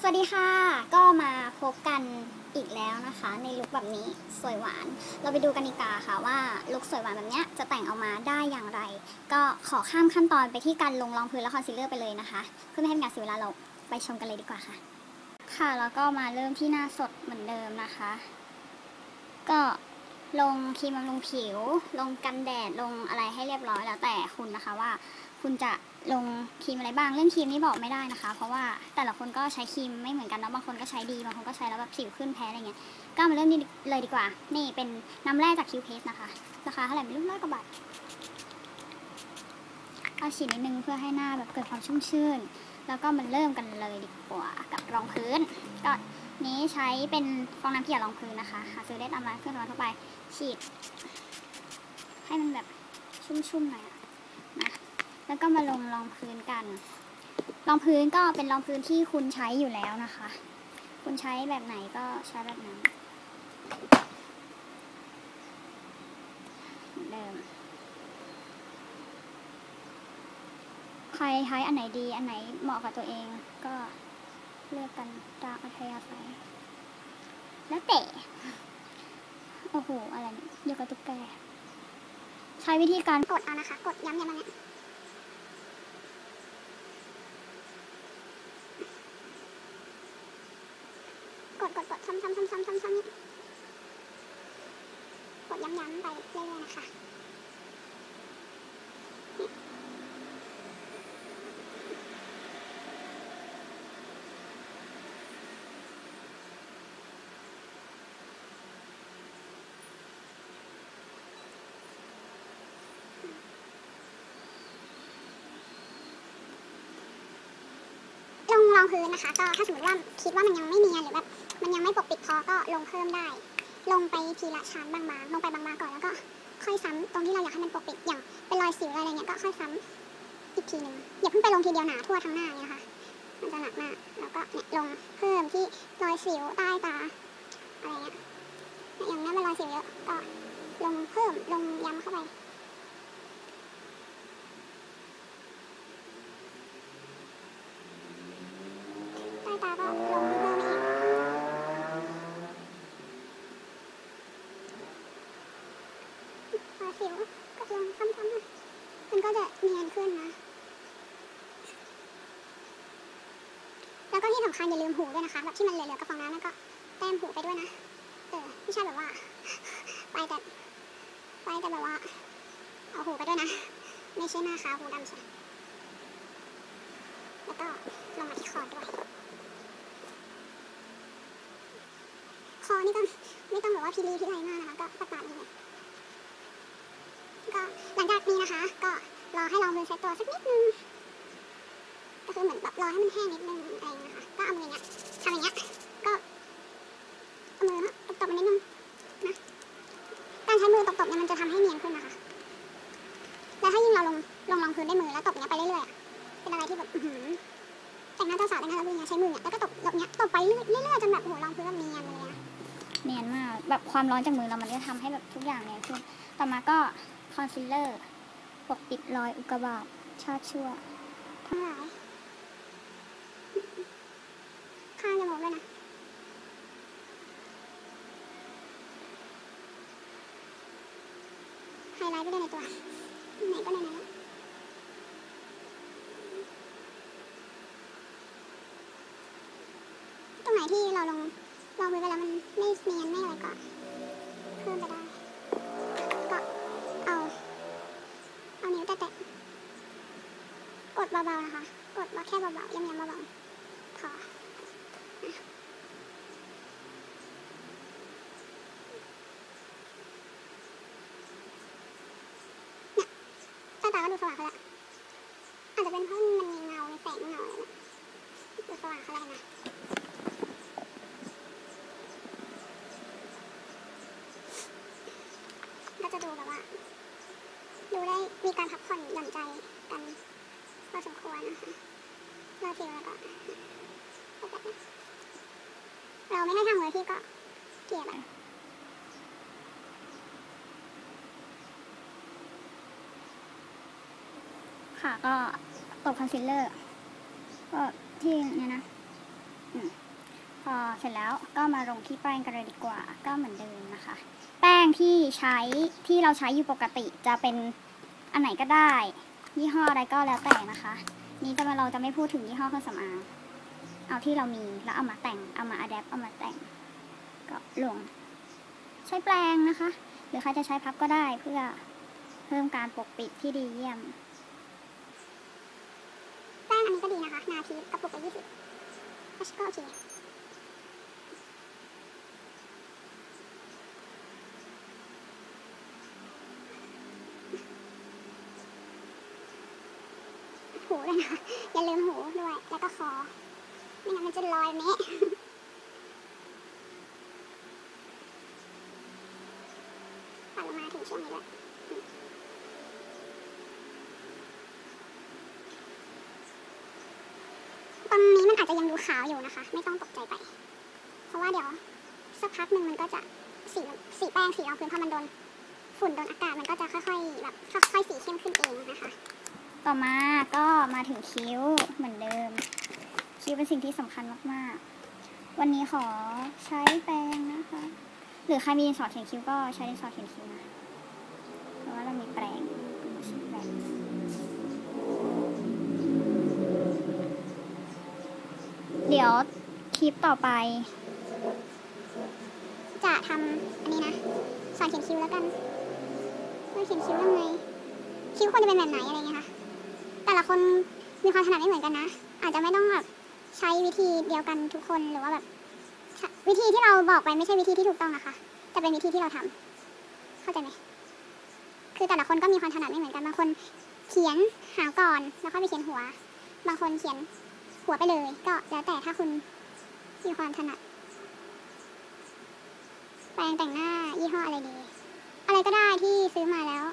สวัสดีค่ะ ก็มาพบกันอีกแล้วนะคะ ในลุคแบบนี้สวยหวาน เราไปดูกันดีกว่าค่ะว่าลุคสวยหวานแบบเนี้ยจะแต่งออกมาได้อย่างไร ก็ขอข้ามขั้นตอนไปที่การลงรองพื้นและคอนซีลเลอร์ไปเลยนะคะ เพื่อไม่ให้เป็นการเสียเวลาเราไปชมกันเลยดีกว่าค่ะ ค่ะแล้วก็มาเริ่มที่หน้าสดเหมือนเดิมนะคะ ก็ลงครีมบำรุงผิว ลงกันแดดลงอะไรให้เรียบร้อยแล้วแต่คุณนะคะว่า คุณจะ ลงครีมอะไรบ้างเรื่องครีมนี่บอกไม่ได้นะคะ เพราะว่าแต่ละคนก็ใช้ครีมไม่เหมือนกันเนาะบางคนก็ใช้ดีบางคนก็ใช้แล้วแบบสิวขึ้นแพ้อะไรเงี้ยก็มาเริ่มนี่เลยดีกว่า นี่เป็นน้ำแร่จากคิวเพสนะคะราคาเท่าไหร่ไม่รู้ร้อยกว่าบาทเอาฉีดนิดนึงเพื่อให้หน้าแบบเกิดความชุ่มชื่น แล้วก็มันเริ่มกันเลยดีกว่ากับรองพื้น ก็นี้ใช้เป็นฟองน้ำเกลี่ยรองพื้นนะคะหาซื้อได้ตามร้านเครื่องนอนทั่วไปฉีด ให้มันแบบชุ่มๆหน่อยอะนะ แล้วก็มาลงรองพื้นกัน รองพื้นก็เป็นรองพื้นที่คุณใช้อยู่แล้วนะคะ คุณใช้แบบไหนก็ใช้แบบนั้นเดิมใครใช้อันไหนดีอันไหนเหมาะกับตัวเองก็เลือกกันตามอัธยาศัยแล้วแต่ โอ้โห อะไรเนี่ยเดียวกับตุ๊กแก ใช้วิธีการกดเอานะคะ กดย้ำๆแบบนี้กดกดกด ซ้ำซ้ำซ้ำซ้ำซ้ำซ้ำนี่กดย้ำๆไปเรื่อยๆนะคะ รองพื้นนะคะ ก็ถ้าสมมติว่าคิดว่ามันยังไม่เนียนหรือแบบมันยังไม่ปกปิดพอก็ลงเพิ่มได้ ลงไปทีละชั้นบางๆลงไปบางๆก่อนแล้วก็ค่อยซ้ำตรงที่เราอยากให้มันปกปิดอย่างเป็นรอยสิวอะไรเงี้ยก็ค่อยซ้ำอีกทีหนึ่งอย่าเพิ่งไปลงทีเดียวหนาทั่วทั้งหน้าเนี่ยนะคะมันจะหนักมากแล้วก็เนี่ยลงเพิ่มที่รอยสิวใต้ตาอะไรเงี้ยอย่างนี้มันรอยสิวเยอะก็ลงเพิ่มลงย้ำเข้าไป ใต้ตาก็ลงเพิ่มอีก พอสิวก็ลงซ้ำๆนะมันก็จะเนียนขึ้นนะ คัญอย่าลืมหูด้วยนะคะแบบที่มันเหลือๆกับฟองน้ำนั่นก็แต้มหูไปด้วยนะเออไม่ใช่แบบว่า ไปแต่ไปแต่แบบว่า เอาหูไปด้วยนะ ไม่ใช่หน้าขาวหูดำใช่แล้วก็ลงมาที่คอด้วยคอนี่ก็ไม่ต้องแบบว่าพิลีพิไลมากนะคะ ก็ปาดๆนี่เลยก็หลังจากนี้นะคะ ก็รอให้รองพื้นเซตตัวสักนิดนึงก็คือเหมือนแบบรอให้มันแห้งนิดนึงอะไร อย่างเงี้ยนะคะก็เอามืออย่างเงี้ยทำอย่างเงี้ย ก็เอามือนะตบๆมันนิดนึงนะ การใช้มือตบๆเนี่ยมันจะทำให้เนียนขึ้นนะคะ แล้วถ้ายิ่งเราลงลงรองพื้นด้วยมือแล้วตบเนี้ยไปเรื่อยๆอะเป็นอะไรที่แบบอื้อหือแต่งหน้าเจ้าสาวแต่งหน้าแล้วเนี้ยใช้มือเนี่ยแล้วก็ตบตบเนี้ยตบไปเรื่อยๆเรื่อยๆจนแบบโอ้โหรองพื้นแบบเนียนเลยนะเนียนมากแบบความร้อนจากมือเรา มันจะทำให้แบบทุกอย่างเนียนขึ้น ต่อมาก็คอนซีลเลอร์ปกปิดรอยอุกกาบาตชาติชั่วทั้งหลายข้างจมูกด้วยนะ ไฮไลท์ไปด้วยในตัว ไหนก็ไหนๆแล้วตรงไหนที่เราลงลองมือไปแล้วมันไม่เนียนไม่อะไรก็เพิ่มไปได้ ก็เอา เอานิ้วแตะๆก ดเบาๆนะคะ กดว่าแค่เบาๆย้ำๆเบาๆพอนะเนี่ยใต้ตาก็ดูสว่างขึ้นละอาจจะเป็นเพราะมันมีเงามีแสงเงาอะไรเนี่ยดูสว่างขึ้นแล้วนะก็จะดูแบบว่า ดูได้มีการพักผ่อนหย่อนใจกัน อสมควรนะคะรอฟิลแล้วก็เราไม่ให้ทำเลยที่ก็เกลียดอะค่ะก็ตบคอนซีลเลอร์ ก็ที่เนี่ยนะอืมอเสร็จแล้วก็มาลงที่แป้งกันเลยดีกว่า ก็เหมือนเดิมนะคะ แป้งที่ใช้ที่เราใช้อยู่ปกติจะเป็นอันไหนก็ได้ ยี่ห้ออะไรก็แล้วแต่นะคะ นี้จะมาเราจะไม่พูดถึงยี่ห้อเครื่องสำอางเอาที่เรามีแล้วเอามาแต่งเอามาอัดแอปเอามาแต่ง ก็ลง ใช้แปรงนะคะ หรือใครจะใช้พับก็ได้เพื่อเพิ่มการปกปิดที่ดีเยี่ยมแป้งอันนี้ก็ดีนะคะ นาทีกระปุกละยี่สิบก็โอเคหู ด้วยนะ อย่าลืมหูด้วย แล้วก็คอ ไม่งั้นมันจะลอยเมะปัดลงมาถึงช่วงนี้ด้วยตอนนี้มันอาจจะยังดูขาวอยู่นะคะ ไม่ต้องตกใจไป เพราะว่าเดี๋ยวสักพักหนึ่งมันก็จะสีสีแป้งสีรองพื้นพอมันโดนฝุ่นโดนอากาศมันก็จะค่อยๆแบบค่อยๆสีเข้มขึ้นเองนะคะ ต่อมาก็มาถึงคิ้วเหมือนเดิม คิ้วเป็นสิ่งที่สำคัญมากๆ วันนี้ขอใช้แปรงนะคะ หรือใครมีดินสอเขียนคิ้วก็ใช้ดินสอเขียนคิ้วนะเพราะว่าเรามีแปรงแปรงเดี๋ยวคลิปต่อไป จะทำอันนี้นะสอนเขียนคิ้วแล้วกันว่าเขียนคิ้วยังไงคิ้วควรจะเป็นแบบไหนอะไรเงี้ยค่ะ แต่ละคนมีความถนัดไม่เหมือนกันนะ อาจจะไม่ต้องแบบใช้วิธีเดียวกันทุกคนหรือว่าแบบวิธีที่เราบอกไปไม่ใช่วิธีที่ถูกต้องนะคะ แต่เป็นวิธีที่เราทำเข้าใจไหมคือแต่ละคนก็มีความถนัดไม่เหมือนกันบางคนเขียนหาวก่อนแล้วก็ไปเขียนหัว บางคนเขียนหัวไปเลย ก็แล้วแต่ถ้าคุณมีความถนัดแปรงแต่งหน้ายี่ห้ออะไรดี อะไรก็ได้ที่ซื้อมาแล้ว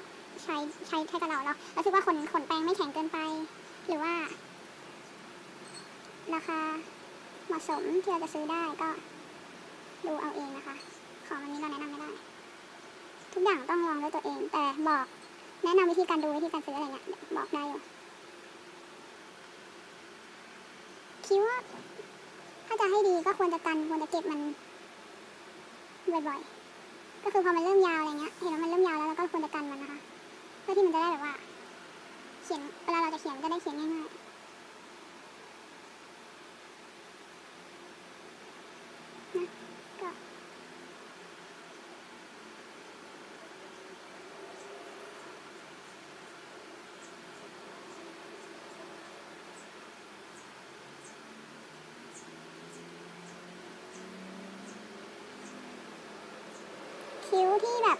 ใช้ใช้ใช้กับเราแล้วรู้สึกว่าขนขนแปรงไม่แข็งเกินไป หรือว่า ราคาเหมาะสมที่เราจะซื้อได้ก็ ดูเอาเองนะคะ ของอันนี้เราแนะนำไม่ได้ ทุกอย่างต้องลองด้วยตัวเอง แต่บอก แนะนำวิธีการดูวิธีการซื้ออะไรเงี้ยบอกได้อยู่คิดว่าถ้าจะให้ดีก็ควรจะกันควรจะเก็บมันบ่อยๆ ก็คือพอมันเริ่มยาวอะไรเงี้ย เห็นว่ามันเริ่มยาวแล้วเราก็ควรจะกันมันนะคะ เพื่อที่มันจะได้แบบว่า เขียนเวลาเราจะเขียนจะได้เขียนง่ายๆ นะก็ คิ้วที่แบบ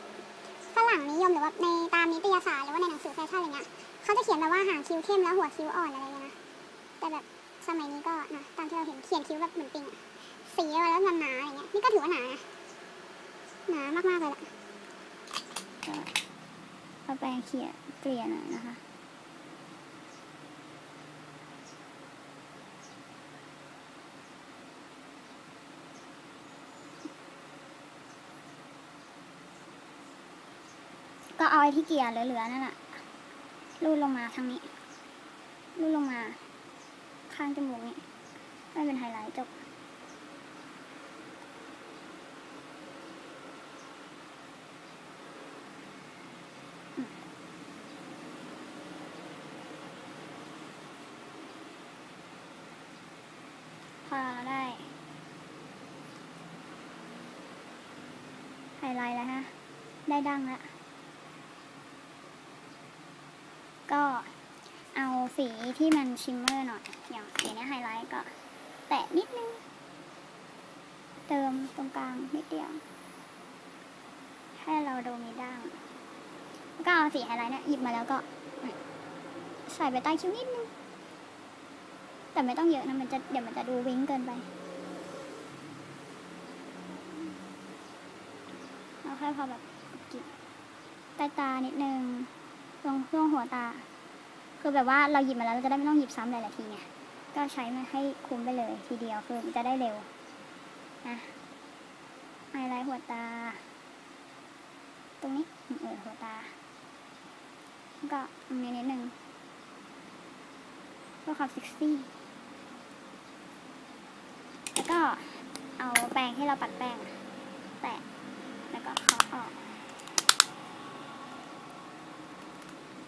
ฝ รั่งนิยมหรือว่าในตามนิตยสารหรือว่าในหนังสือแฟชั่นอะไรเงี้ยเขาจะเขียนแบบว่าหางคิ้วเข้มแล้วหัวคิ้วอ่อนอะไรเงี้ยนะแต่แบบสมัยนี้ก็นะตามที่เราเห็นเขียนคิ้วแบบเหมือนปิงอะสีแล้วหนาๆอะไรเงี้ยนี่ก็ถือว่าหนาหนามากๆเลยล่ะเอาแปรงเขียนเกลี่ยหน่อยนะคะ ก็เอาไอ้ที่เกลี่ยเหลือๆนั่นแหะลูดลงมาทางนี้ ลูดลงมา ข้างจมูกนี่ไม่เป็นไฮไลท์จบพอเราได้ไฮไลท์แล้วฮะ ได้ดังแล้ว ก็เอาสีที่มันชิมเมอร์หน่อย อย่างสีนี้ไฮไลท์ก็แตะนิดนึง เติมตรงกลางนิดเดียว ให้เราดูมีดังก็เอาสีไฮไลท์เนี่ยหยิบมาแล้วก็ใส่ไปใต้คิ้วนิดนึง แต่ไม่ต้องเยอะนะมันจะเดี๋ยวมันจะดูวิ้งเกินไปเอาแค่พอแบบกิบใต้ตานิดนึง ตรงช่วงหัวตา คือแบบว่าเราหยิบมาแล้วเราจะได้ไม่ต้องหยิบซ้ำหลายๆทีไงก็ใช้มาให้คุ้มไปเลยทีเดียวคือจะได้เร็วนะไฮไลท์หัวตา ตรงนี้เออหัวตา ก็ตรงนี้นิดนึงเพื่อความเซ็กซี่แล้วก็เอาแปรงที่เราปัดแป้ง แตะแล้วก็เคาะออก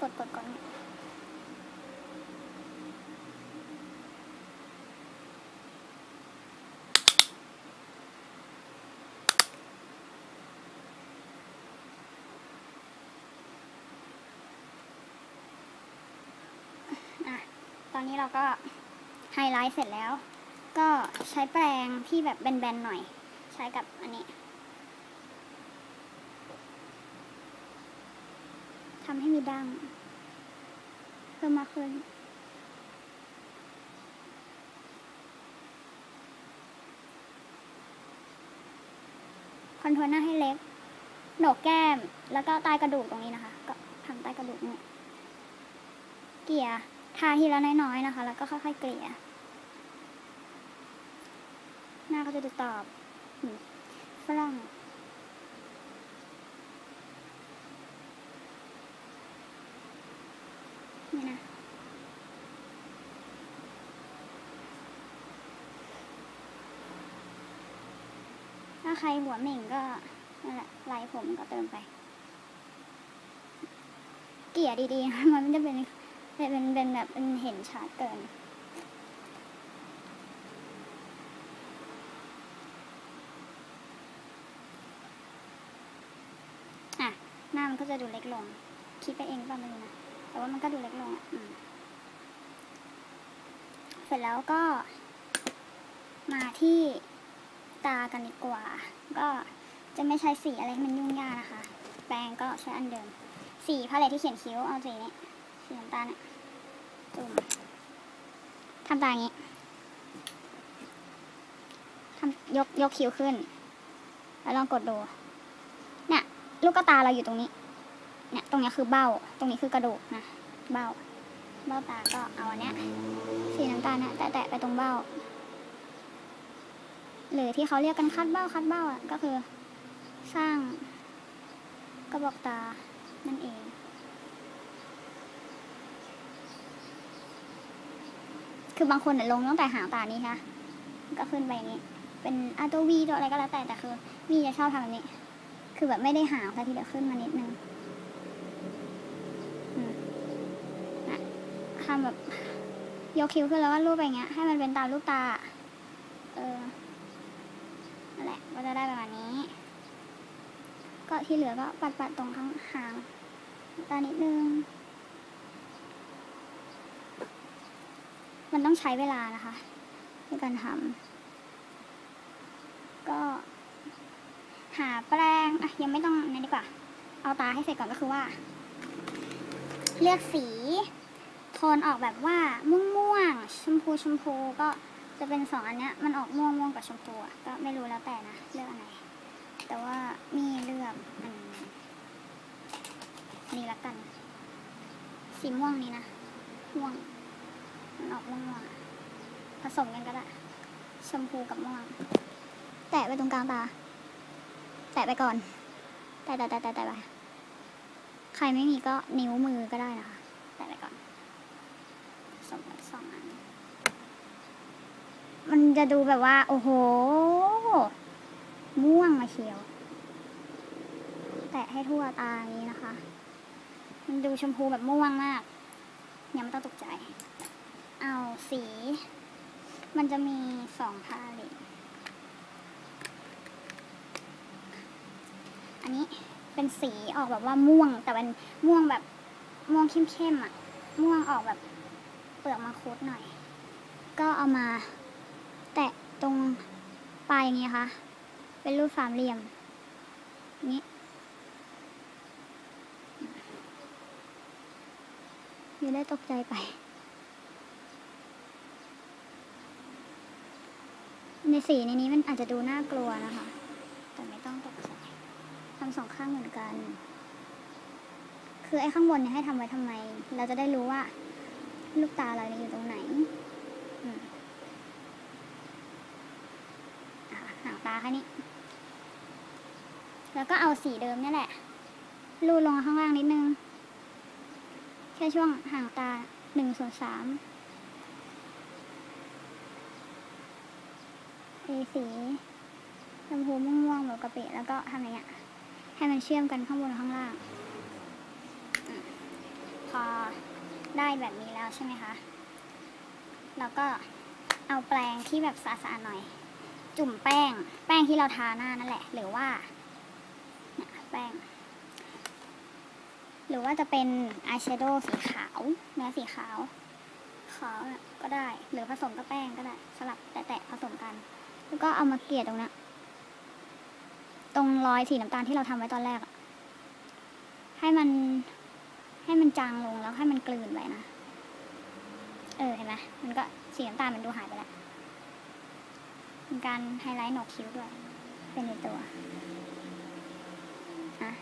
กดกดก่อะตอนนี้เราก็ไฮไลท์เสร็จแล้ว ก็ใช้แปรงที่แบบแบนๆหน่อย ใช้กับอันนี้ ทำให้มีดั้งเพิ่มมากขึ้น คอนโทรลหน้าให้เล็ก โหนกแก้ม แล้วก็ใต้กระดูกตรงนี้นะคะ ก็ทำใต้กระดูกเนี่ยเกลี่ย ทาทีละน้อยๆนะคะ แล้วก็ค่อยๆเกลี่ย หน้าก็จะดูตอบฝรั่ง นี่นะถ้าใครหัวเหม่งก็นั่นแหละไล่ผมก็เติมไป เกลี่ยดีๆ มันจะเป็นเป็นเป็นเป็นแบบเป็นเห็นชัดเกินอะหน้ามันก็จะดูเล็กลง คิดไปเองป่ะไม่รู้นะ แต่ว่ามันก็ดูเล็กลงอะเสร็จแล้วก็ มาที่ตากันดีกว่า ก็จะไม่ใช้สีอะไรให้มันยุ่งยากนะคะ แปรงก็ใช้อันเดิม สีพาเลตที่เขียนคิ้วเอาสีนี้สีน้ำตาลเนี่ยจุ่มทำตาอย่างนี้ทำยกยกคิ้วขึ้น แล้วลองกดดูเนี่ยลูกตาเราอยู่ตรงนี้ เนี่ยตรงเนี้ยคือเบ้า ตรงนี้คือกระดูกนะ เบ้า เบ้าตาก็เอาอันเนี้ยสีน้ำตาลนะแตะๆไปตรงเบ้า หรือที่เขาเรียกกันคัดเบ้าคัดเบ้าอะก็คือ สร้างกระบอกตานั่นเองคือบางคนน่ะลงตั้งแต่หางตานี้ค่ะ ก็ขึ้นไปอย่างนี้ เป็นอาตัววีตัวอะไรก็แล้วแต่แต่คือมีจะชอบทำแบบนี้ คือแบบไม่ได้หางค่ทีเดียวขึ้นมานิดนึงอืมอะ ทำแบบยกคิ้วขึ้นแล้วก็รูปไปอย่างเงี้ยให้มันเป็นตามรูปตา เออนั่นแหละก็จะได้ประมาณนี้ ก็ที่เหลือก็ปัดปัดๆตรงข้างหางตานิดนึง มันต้องใช้เวลานะคะในการทำก็หาแปรงอะยังไม่ต้องนั่นดีกว่า เอาตาให้เสร็จก่อนก็คือว่า เลือกสี โทนออกแบบว่าม่วงม่วงๆชมพูชมพูก็จะเป็นสองอันเนี้ยมันออกม่วงม่วงกับชมพูอะก็ไม่รู้แล้วแต่นะเลือกอันไหนแต่ว่ามีเลือกอันนี้ละกัน สีม่วงนี้นะม่วงมันออกม่วงม่วงผสมกันก็ได้ชมพูกับม่วง แตะไปตรงกลางตา แตะไปก่อน แตะแตะแตะแตะไปใครไม่มีก็นิ้วมือก็ได้นะคะ แตะไปก่อนผสมกันสองอัน มันจะดูแบบว่า โอ้โห ม่วงมาเชียว แตะให้ทั่วตาอย่างนี้นะคะ มันดูชมพูแบบม่วงมากยังไม่ต้องตกใจ เอาสี มันจะมีสองพาเลตอันนี้เป็นสีออกแบบว่าม่วง แต่เป็นม่วงแบบม่วงเข้มๆอะ ม่วงออกแบบเปลือกมังคุดหน่อย ก็เอามา แตะตรงปลายอย่างนี้ค่ะ เป็นรูปสามเหลี่ยมอย่างนี้อย่าได้ตกใจไป ในสีในนี้มันอาจจะดูน่ากลัวนะคะ แต่ไม่ต้องตกใจทำสองข้างเหมือนกัน คือไอ้ข้างบนเนี่ยให้ทำไว้ทำไม เราจะได้รู้ว่า ลูกตาเราอยู่ตรงไหนอืม อะหางตาแค่นี้แล้วก็เอาสีเดิมนี่แหละรูดลงข้างล่างนิดนึง แค่ช่วงห่างตาหนึ่งส่วนสามเอสีชมพูม่วงๆแบบกะปิแล้วก็ทำอย่างเงี้ย ให้มันเชื่อมกันข้างบนข้างล่าง พอได้แบบนี้แล้วใช่ไหมคะเราก็เอาแปรงที่แบบสะอาดๆหน่อย จุ่มแป้ง แป้งที่เราทาหน้านั่นแหละ หรือว่าแป้ง หรือว่าจะเป็นอายแชโดว์สีขาว เนื้อสีขาว ขาวก็ได้ หรือผสมกับแป้งก็ได้ สลับแตะๆผสมกัน แล้วก็เอามาเกลี่ยตรงนี้ตรงรอยสีน้ำตาลที่เราทำไว้ตอนแรกให้มันให้มันจางลงแล้วให้มันกลืนไปนะ เออเห็นไหมมันก็สีน้ำตาลมันดูหายไปแล้ว เป็นการไฮไลท์หนกคิ้วด้วย เป็นในตัวอะ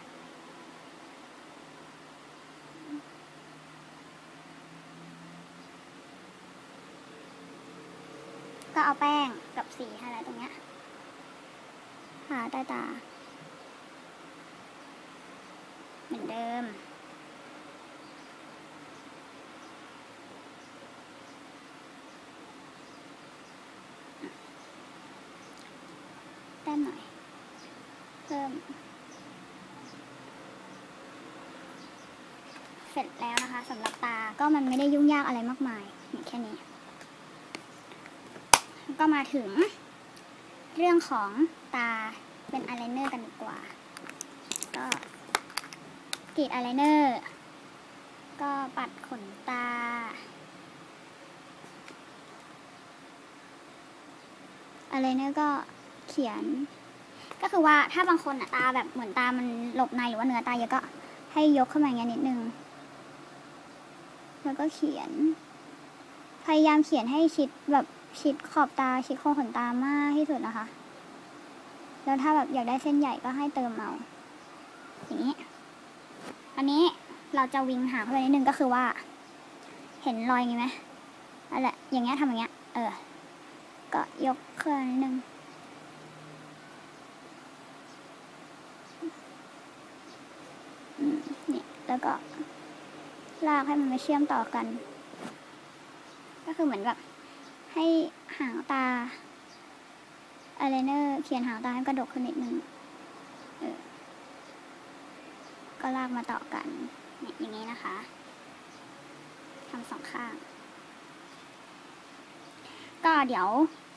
ก็เอาแป้งกับสีไฮไลท์ตรงเนี้ยทาใต้ตา เหมือนเดิม แต้มหน่อย เพิ่ม เสร็จแล้วนะคะสำหรับตาก็มันไม่ได้ยุ่งยากอะไรมากมายมีแค่นี้ ก็มาถึง เรื่องของตาเป็นอายไลเนอร์กันดีกว่า ก็กรีดอายไลเนอร์ก็ปัดขนตาอายไลเนอร์ก็เขียน ก็คือว่าถ้าบางคนอะตาแบบเหมือนตามันหลบในหรือว่าเนื้อตาเยอะก็ให้ยกขึ้นมาอย่างเงี้นิดนึง แล้วก็เขียน พยายามเขียนให้ชิดแบบชิดขอบตา ชิดโคนขนตามากที่สุดนะคะ แล้วถ้าแบบอยากได้เส้นใหญ่ก็ให้เติมเอาอย่างนี้ อันนี้เราจะวิงหางเข้าไปนิดนึงก็คือว่า เห็นรอยอย่างงี้ไหมนั่นแหละอย่างเงี้ยทำอย่างเงี้ย เออ ก็ยกเขึ้นมานิดนึง อืมนี่ แล้วก็ ลากให้มันมาเชื่อมต่อกัน ก็คือเหมือนแบบให้หางตาอายไลเนอร์เขียนหางตาให้กระดกขึ้นนิดนึงเออก็ลากมาต่อกันเนี่ยอย่างนี้นะคะทำสองข้าง ก็เดี๋ยว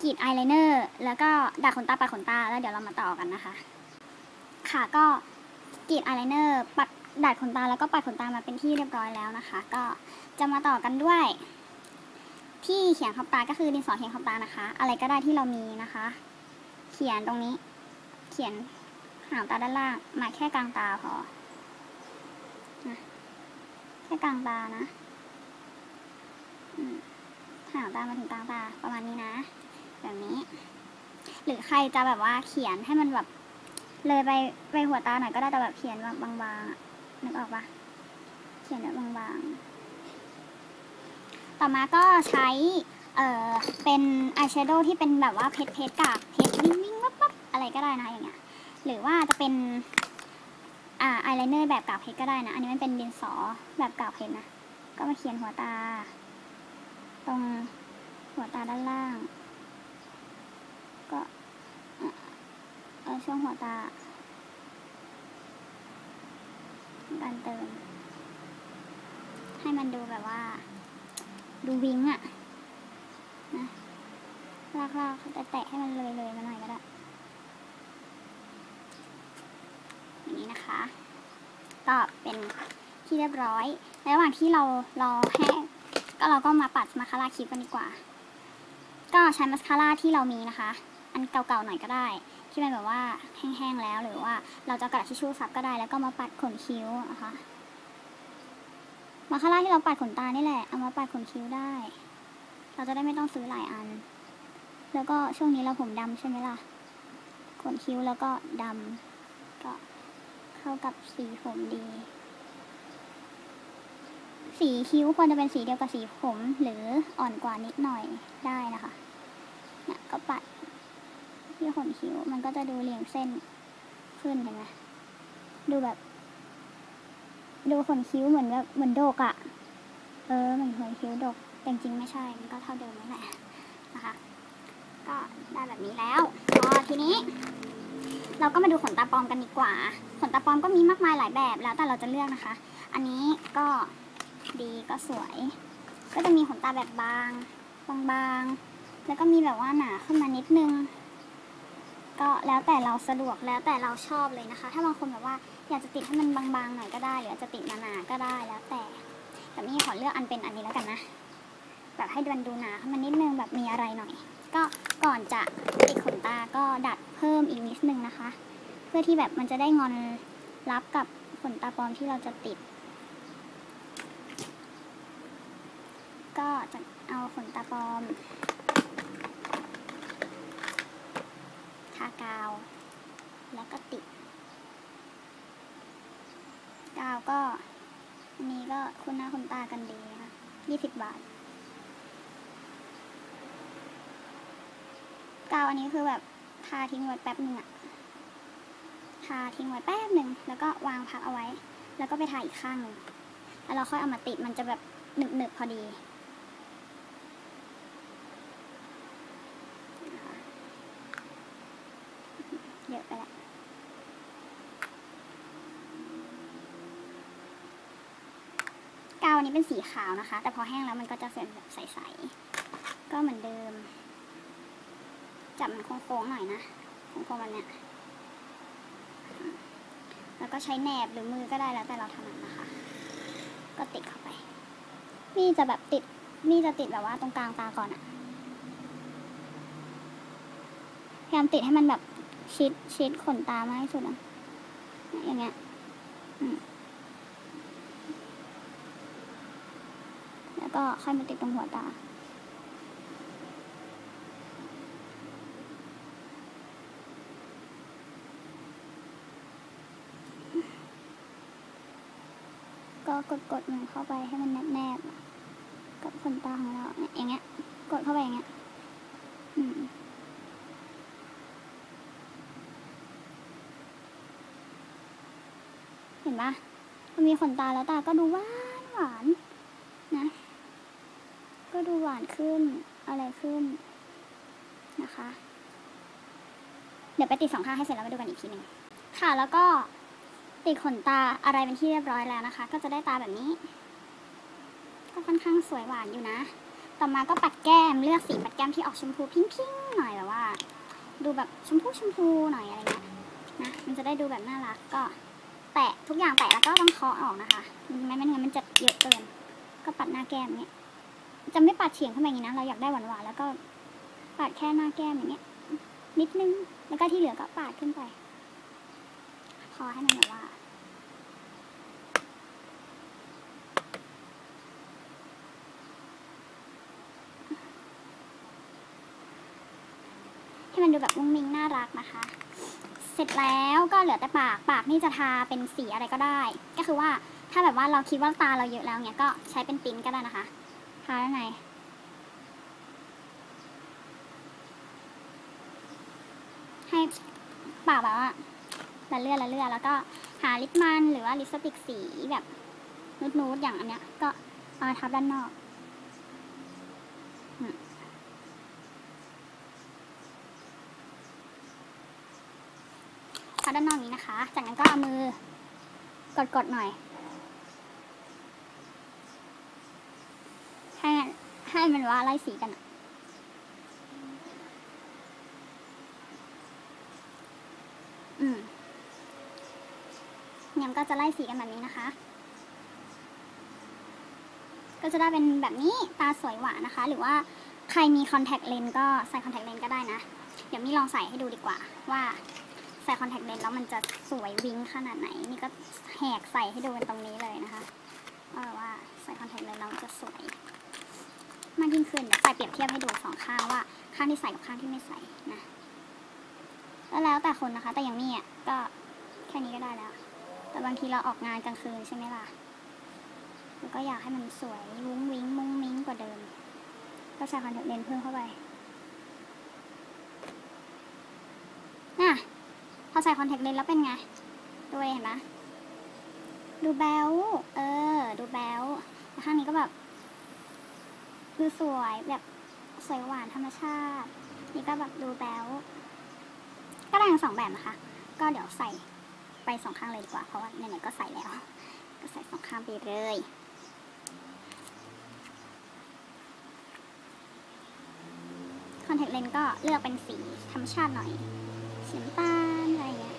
กรีดอายไลเนอร์แล้วก็ดัดขนตาปัดขนตาแล้วเดี๋ยวเรามาต่อกันนะคะ ค่ะก็กรีดอายไลเนอร์ปัด ดัดขนตาแล้วก็ปัดขนตามาเป็นที่เรียบร้อยแล้วนะคะ ก็จะมาต่อกันด้วย ที่เขียนขอบตาก็คือดินสอเขียนขอบตานะคะ อะไรก็ได้ที่เรามีนะคะ เขียนตรงนี้ เขียนหางตาด้านล่างมาแค่กลางตาพอนะแค่กลางตานะอืมหางตามาถึงกลางตาประมาณนี้นะ แบบนี้ หรือใครจะแบบว่าเขียนให้มันแบบเลยไปไปหัวตาหน่อยก็ได้แต่แบบเขียนแบบบางๆ นึกออกปะเขียนแบบบางๆ ต่อมาก็ใช้ เอ่อ เป็นอายแชโดว์ที่เป็นแบบว่าเพชรเพชรกากเพชรวิ่งวิ่งวับวับอะไรก็ได้นะอย่างเงี้ย หรือว่าจะเป็น อ่าอายไลเนอร์แบบกากเพชรก็ได้นะ อันนี้มันเป็นดินสอแบบกากเพชรนะ ก็มาเขียนหัวตา ตรงหัวตาด้านล่าง ก็อ่ออช่วงหัวตา การเติม ให้มันดูแบบว่า ดูวิ้งอะนะลากลากแต่แตะให้มันเลยเลยมาหน่อยก็ได้ อย่างนี้นะคะ ก็เป็นที่เรียบร้อยในระหว่างที่เรารอแห้งก็เราก็มาปัดมาคาร่าคลิปกันดีกว่า ก็ใช้มาสคาร่าที่เรามีนะคะ อันเก่าๆหน่อยก็ได้ ที่เป็นแบบว่าแห้งๆแล้ว หรือว่าเราจะกระดาษทิชชู่ซับก็ได้ แล้วก็มาปัดขนคิ้วนะคะมาคาร่าที่เราปัดขนตานี่แหละเอามาปัดขนคิ้วได้ เราจะได้ไม่ต้องซื้อหลายอัน แล้วก็ช่วงนี้เราผมดำใช่ไหมล่ะ ขนคิ้วแล้วก็ดำก็เข้ากับสีผมดี สีคิ้วควรจะเป็นสีเดียวกับสีผมหรืออ่อนกว่านิดหน่อยได้นะคะเนี่ยก็ปัด ที่ขนคิ้ว มันก็จะดูเรียงเส้นขึ้นเห็นไหมดูแบบ ดูขนคิ้วเหมือนแบบเหมือนโดกอะ่ะ เออเหมือนขนคิ้วโดกแต่จริงไม่ใช่ มันก็เท่าเดิมนั่นแหละนะคะ ก็ได้แบบนี้แล้วพอทีนี้ เราก็มาดูขนตาปลอมกันดีกว่า ขนตาปลอมก็มีมากมายหลายแบบแล้วแต่เราจะเลือกนะคะ อันนี้ก็ดีก็สวย ก็จะมีขนตาแบบบางบางๆแล้วก็มีแบบว่าหนาขึ้นมานิดนึง ก็แล้วแต่เราสะดวกแล้วแต่เราชอบเลยนะคะ ถ้าบางคนแบบว่าอยากจะติดให้มันบางๆหน่อยก็ได้ หรืออาจจะติดหนาๆก็ได้แล้วแต่ แต่นี่ขอเลือกอันเป็นอันนี้แล้วกันนะ แบบให้มันดูหนาขึ้นมานิดนึงแบบมีอะไรหน่อย ก็ก่อนจะติดขนตาก็ดัดเพิ่มอีกนิดนึงนะคะ เพื่อที่แบบมันจะได้งอนรับกับขนตาปลอมที่เราจะติด ก็จะเอาขนตาปลอม ทากาว แล้วก็ติด กาวก็อันนี้ก็คุณหน้าคุณตากันดีนะคะยี่สิบบาท กาวอันนี้คือแบบทาทิ้งไว้แป๊บหนึ่งอะทาทิ้งไว้แป๊บหนึ่งแล้วก็วางพักเอาไว้ แล้วก็ไปทาอีกข้างหนึ่งแล้วเราค่อยเอามาติดมันจะแบบหนึบหนึบๆพอดีนะคะเยอะไปละกาวอั นนี้เป็นสีขาวนะคะ แต่พอแห้งแล้วมันก็จะเป็นแบบใสๆ ก็เหมือนเดิม จับมันโค้งๆหน่อยนะ โค้งๆมันเนี่ย แล้วก็ใช้แหนบหรือมือก็ได้แล้วแต่เราถนัดนะคะ ก็ติดเข้าไปนี่จะแบบติดนี่จะติดแบบว่าตรงกลางตาก่อนอะพยายามติดให้มันแบบชิดชิดขนตามากที่สุดอะอย่างเงี้ย อืม แล้วก็ค่อยมาติดตรงหัวตา ก็กดกดมันเข้าไปให้มันแนบๆกับขนตาของเราเนี่ยอย่างเงี้ย กดเข้าไปอย่างเงี้ยอืมเห็นปะพอมีขนตาแล้วตาก็ดูหวานหวานนะ ก็ดูหวานขึ้นอะไรขึ้นนะคะ เดี๋ยวไปติดสองข้างให้เสร็จแล้วมาดูกันอีกทีหนึ่งค่ะแล้วก็ติดขนตาอะไรเป็นที่เรียบร้อยแล้วนะคะ ก็จะได้ตาแบบนี้ ก็ค่อนข้างสวยหวานอยู่นะ ต่อมาก็ปัดแก้มเลือกสีปัดแก้มที่ออกชมพูพิ้งๆหน่อยแบบว่า ดูแบบชมพูชมพูหน่อยอะไรเงี้ยนะมันจะได้ดูแบบน่ารักก็ แตะทุกอย่างแตะแล้วก็ต้องเคาะออกนะคะไม่ไม่งั้นมันจะเยอะเกิน ก็ปัดหน้าแก้มเนี้ย จะไม่ปัดเฉียงเข้ามาอย่างนี้นะ เราอยากได้หวานๆแล้วก็ปัดแค่หน้าแก้มอย่างเงี้ย นิดนึง แล้วก็ที่เหลือก็ปาดขึ้นไป พอให้มันแบบว่าให้มันดูแบบมุ้งมิ้งน่ารักนะคะ เสร็จแล้วก็เหลือแต่ปาก ปากนี่จะทาเป็นสีอะไรก็ได้ ก็คือว่าถ้าแบบว่าเราคิดว่าตาเราเยอะแล้วเนี่ยก็ใช้เป็นปิ้นก็ได้นะคะ ทาด้านในให้ปากแบบว่าละเลือดละเลือดแล้วก็หาลิปมันหรือว่าลิปสติกสีแบบนูดๆอย่างอันเนี้ย ก็เอามาทับด้านนอกทาด้านนอกนี้นะคะ จากนั้นก็เอามือกดๆหน่อย ให้ ให้มันว่าไล่สีกันอะอืมเนี่ยมันก็จะไล่สีกันแบบนี้นะคะ ก็จะได้เป็นแบบนี้ตาสวยหวานนะคะ หรือว่าใครมีคอนแทคเลนส์ก็ใส่คอนแทคเลนส์ก็ได้นะ เดี๋ยวมีลองใส่ให้ดูดีกว่า ว่าใส่คอนแทคเลนส์แล้วมันจะสวยวิ้งขนาดไหน นี่ก็แหกใส่ให้ดูกันตรงนี้เลยนะคะว่าใส่คอนแทคเลนส์แล้วจะสวย มากยิ่งขึ้นใส่เปรียบเทียบให้ดูสองข้างว่าข้างที่ใส่กับข้างที่ไม่ใส่นะแล้วแล้วแต่คนนะคะ แต่อย่างนี้อะก็แค่นี้ก็ได้แล้ว แต่บางทีเราออกงานกลางคืนใช่ไหมล่ะแล้วก็อยากให้มันสวยวุ้งวิ้งมุ้งมิ้งกว่าเดิม ก็ใส่คอนแทคเลนส์เพิ่มเข้าไปน่ะพอใส่คอนแทคเลนส์แล้วเป็นไงดูเห็นไหมดูแบลเออ ดูแบลวข้างนี้ก็แบบ ดูสวยแบบสวยหวานธรรมชาติ นี่ก็แบบดูแบลก็ได้ทั้งสองแบบนะคะ ก็เดี๋ยวใส่ไปสองข้างเลยดีกว่า เพราะว่าไหนๆก็ใส่แล้ว ก็ใส่สองข้างไปเลยคอนแทคเลนส์ก็เลือกเป็นสีธรรมชาติหน่อยสีน้ำตาลอะไรเงี้ย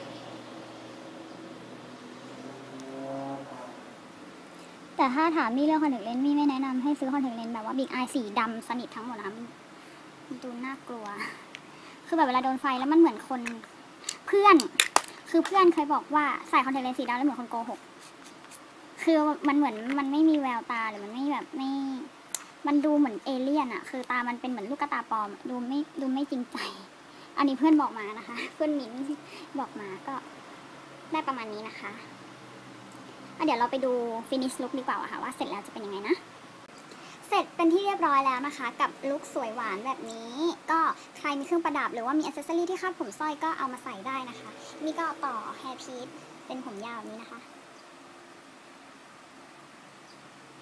แต่ถ้าถามมี่เลือกคอนแทคเลนส์มี่ไม่แนะนำให้ซื้อคอนแทคเลนส์แบบว่าบิ๊กไอสีดำสนิททั้งหมดนะมันดูน่ากลัว คือแบบเวลาโดนไฟแล้วมันเหมือนคนเพื่อน คือเพื่อนเคยบอกว่าใส่คอนแทคเลนส์สีดำแล้วเหมือนคนโกหก คือมันเหมือนมันไม่มีแววตาหรือมันไม่แบบไม่ มันดูเหมือนเอเลี่ยนอะคือตามันเป็นเหมือนลูกกระตาปลอม ดูไม่ดูไม่จริงใจ อันนี้เพื่อนบอกมานะคะ เพื่อนมิ้นบอกมาก็ได้ประมาณนี้นะคะ เดี๋ยวเราไปดูฟินิชลุคดีกว่าค่ะว่าเสร็จแล้วจะเป็นยังไงนะ เสร็จเป็นที่เรียบร้อยแล้วนะคะ กับลุคสวยหวานแบบนี้ ก็ใครมีเครื่องประดับหรือว่ามีอ c เซสซอรี่ที่คาดผมสร้อยก็เอามาใส่ได้นะคะ นี่ก็ต่อแฮร์พีซเป็นผมยาวนี้นะคะ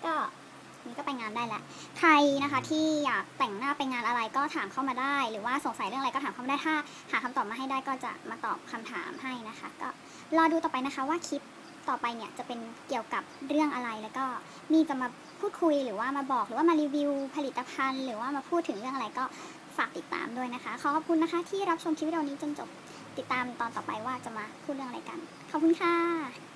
ก็นี่ก็ไปงานได้แล้วใครนะคะที่อยากแต่งหน้าไปงานอะไรก็ถามเข้ามาได้ หรือว่าสงสัยเรื่องอะไรก็ถามเข้ามาได้ถ้า หาคำตอบมาให้ได้ก็จะมาตอบคำถามให้นะคะ ก็รอดูต่อไปนะคะว่าคลิป ต่อไปเนี่ยจะเป็นเกี่ยวกับเรื่องอะไรแล้วก็มีจะมาพูดคุยหรือว่ามาบอกหรือว่ามารีวิวผลิตภัณฑ์ หรือว่ามาพูดถึงเรื่องอะไรก็ฝากติดตามด้วยนะคะ ขอขอบคุณนะคะที่รับชมคลิปวิดีโอนี้จนจบติดตามตอนต่อไปว่าจะมาพูดเรื่องอะไรกัน ขอบคุณค่ะ